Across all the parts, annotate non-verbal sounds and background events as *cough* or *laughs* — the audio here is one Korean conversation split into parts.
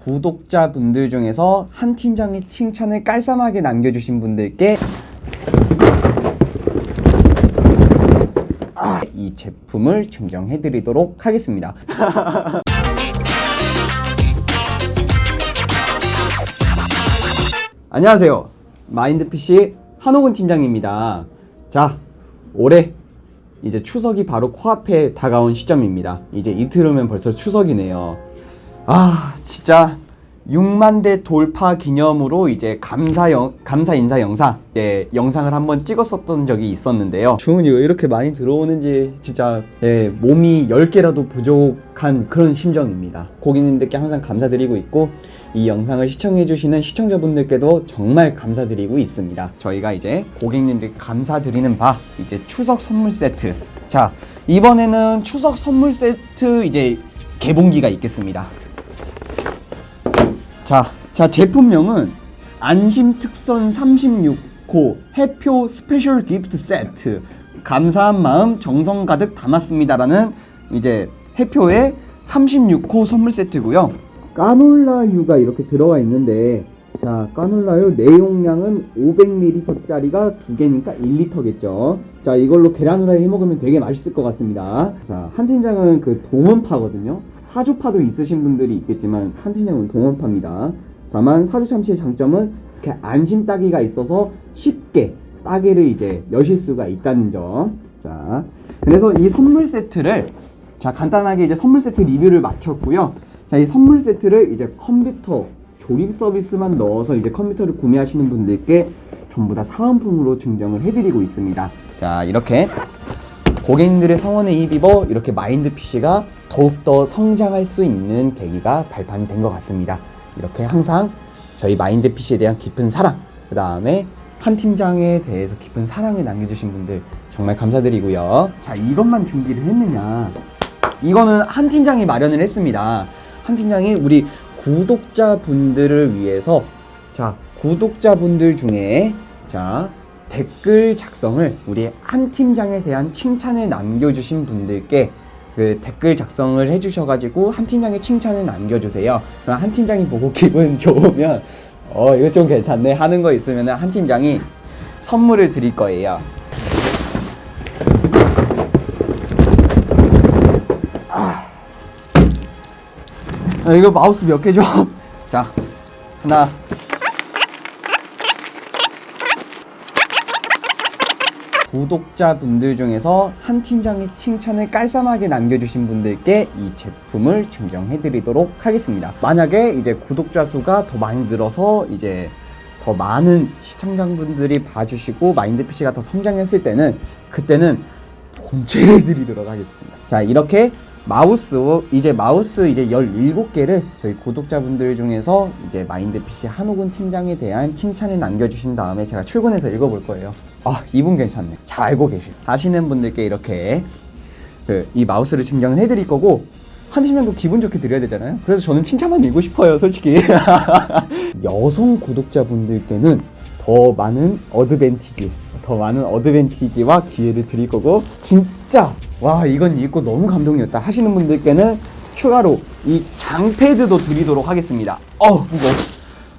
구독자분들 중에서 한 팀장이 칭찬을 깔쌈하게 남겨주신 분들께 아, 이 제품을 증정해 드리도록 하겠습니다. 안녕하세요. 마인드PC 한호근 팀장입니다. 자, 올해 이제 추석이 바로 코앞에 다가온 시점입니다. 이제 이틀 후면 벌써 추석이네요. 아, 진짜 6만 대 돌파 기념으로 이제 감사 영, 감사 인사 영상, 예, 영상을 한번 찍었었던 적이 있었는데요. 주문이 왜 이렇게 많이 들어오는지 진짜 예, 몸이 10개라도 부족한 그런 심정입니다. 고객님들께 항상 감사드리고 있고 이 영상을 시청해 주시는 시청자분들께도 정말 감사드리고 있습니다. 저희가 이제 고객님들께 감사드리는 바 이제 추석 선물 세트. 자 이번에는 추석 선물 세트 이제 개봉기가 있겠습니다. 자, 자 제품명은 안심 특선 36호 해표 스페셜 기프트 세트. 감사한 마음 정성 가득 담았습니다라는 이제 해표의 36호 선물 세트고요. 까놀라유가 이렇게 들어가 있는데 자, 까놀라유 내용량은 500ml짜리가 두 개니까 1리터겠죠. 자, 이걸로 계란 후라이 해 먹으면 되게 맛있을 것 같습니다. 자, 한 팀장은 그 동원파거든요. 사주파도 있으신 분들이 있겠지만 한 팀장은 동원파입니다. 다만 사주 참치의 장점은 이렇게 안심 따기가 있어서 쉽게 따기를 이제 여실 수가 있다는 점. 자, 그래서 이 선물 세트를 자 간단하게 이제 선물 세트 리뷰를 마쳤고요. 자, 이 선물 세트를 이제 컴퓨터 조립 서비스만 넣어서 이제 컴퓨터를 구매하시는 분들께 전부 다 사은품으로 증정을 해드리고 있습니다. 자, 이렇게 고객님들의 성원에 힘입어 이렇게 마인드 PC가 더욱더 성장할 수 있는 계기가 발판이 된 것 같습니다. 이렇게 항상 저희 마인드 PC에 대한 깊은 사랑, 그 다음에 한 팀장에 대해서 깊은 사랑을 남겨주신 분들 정말 감사드리고요. 자, 이것만 준비를 했느냐. 이거는 한 팀장이 마련을 했습니다. 한 팀장이 우리 구독자분들을 위해서 자, 구독자분들 중에 자, 댓글 작성을 우리 한 팀장에 대한 칭찬을 남겨주신 분들께 그 댓글 작성을 해주셔가지고 한 팀장의 칭찬을 남겨주세요. 그럼 한 팀장이 보고 *laughs* 기분 좋으면 어 이거 좀 괜찮네 하는 거 있으면 한 팀장이 선물을 드릴 거예요. 아, 이거 마우스 몇 개죠? *laughs* 자, 하나. 구독자분들 중에서 한 팀장의 칭찬을 깔쌈하게 남겨주신 분들께 이 제품을 증정해드리도록 하겠습니다. 만약에 이제 구독자 수가 더 많이 늘어서 이제 더 많은 시청자분들이 봐주시고 마인드 PC가 더 성장했을 때는 그때는 본체를 *laughs* 드리도록 하겠습니다. 자, 이렇게 마우스 이제 마우스 이제 17개를 저희 구독자분들 중에서 이제 마인드 PC 한호근 팀장에 대한 칭찬을 남겨 주신 다음에 제가 출근해서 읽어 볼 거예요. 아, 이분 괜찮네. 잘 알고 계시. 하시는 분들께 이렇게 그 이 마우스를 증정을 해 드릴 거고 한 팀장도 기분 좋게 드려야 되잖아요. 그래서 저는 칭찬만 읽고 싶어요, 솔직히. *laughs* 여성 구독자분들께는 더 많은 어드밴티지, 더 많은 어드밴티지와 기회를 드릴 거고, 진짜, 와, 이건 읽고 너무 감동이었다 하시는 분들께는 추가로 이 장패드도 드리도록 하겠습니다. 어우, 무거워.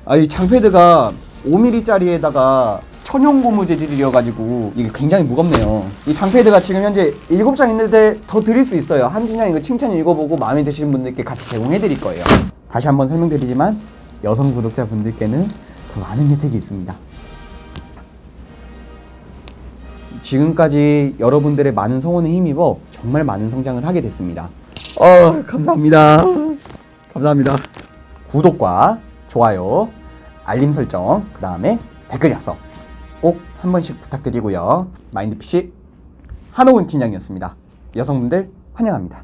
아, 이 장패드가 5mm짜리에다가 천연 고무 재질이어가지고 이게 굉장히 무겁네요. 이 장패드가 지금 현재 7장 있는데 더 드릴 수 있어요. 한준영 이거 칭찬 읽어보고 마음에 드시는 분들께 같이 제공해 드릴 거예요. 다시 한번 설명드리지만 여성 구독자분들께는 더 많은 혜택이 있습니다. 지금까지 여러분들의 많은 성원에 힘입어 정말 많은 성장을 하게 됐습니다. 어, 감사합니다. 감사합니다. 구독과 좋아요, 알림 설정, 그 다음에 댓글 약속 꼭 한 번씩 부탁드리고요. 마인드 PC 한호은 팀장이었습니다. 여성분들 환영합니다.